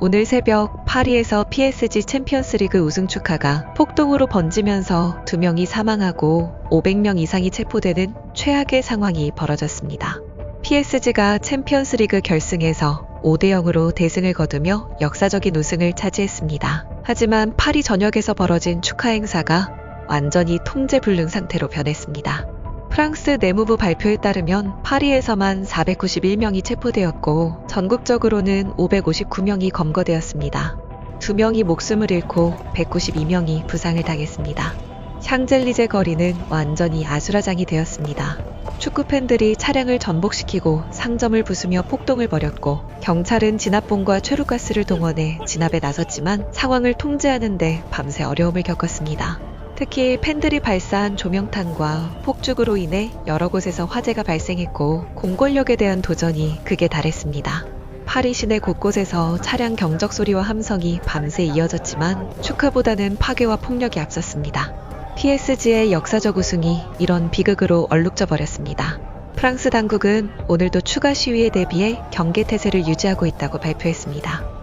오늘 새벽 파리에서 PSG 챔피언스리그 우승 축하가 폭동으로 번지면서 두 명이 사망하고 500명 이상이 체포되는 최악의 상황이 벌어졌습니다. PSG가 챔피언스리그 결승에서 5대 0으로 대승을 거두며 역사적인 우승을 차지했습니다. 하지만 파리 전역에서 벌어진 축하 행사가 완전히 통제 불능 상태로 변했습니다. 프랑스 내무부 발표에 따르면 파리에서만 491명이 체포되었고 전국적으로는 559명이 검거되었습니다. 2명이 목숨을 잃고 192명이 부상을 당했습니다. 샹젤리제 거리는 완전히 아수라장이 되었습니다. 축구 팬들이 차량을 전복시키고 상점을 부수며 폭동을 벌였고 경찰은 진압봉과 최루가스를 동원해 진압에 나섰지만 상황을 통제하는데 밤새 어려움을 겪었습니다. 특히 팬들이 발사한 조명탄과 폭죽으로 인해 여러 곳에서 화재가 발생했고 공권력에 대한 도전이 극에 달했습니다. 파리 시내 곳곳에서 차량 경적 소리와 함성이 밤새 이어졌지만 축하보다는 파괴와 폭력이 앞섰습니다. PSG의 역사적 우승이 이런 비극으로 얼룩져 버렸습니다. 프랑스 당국은 오늘도 추가 시위에 대비해 경계 태세를 유지하고 있다고 발표했습니다.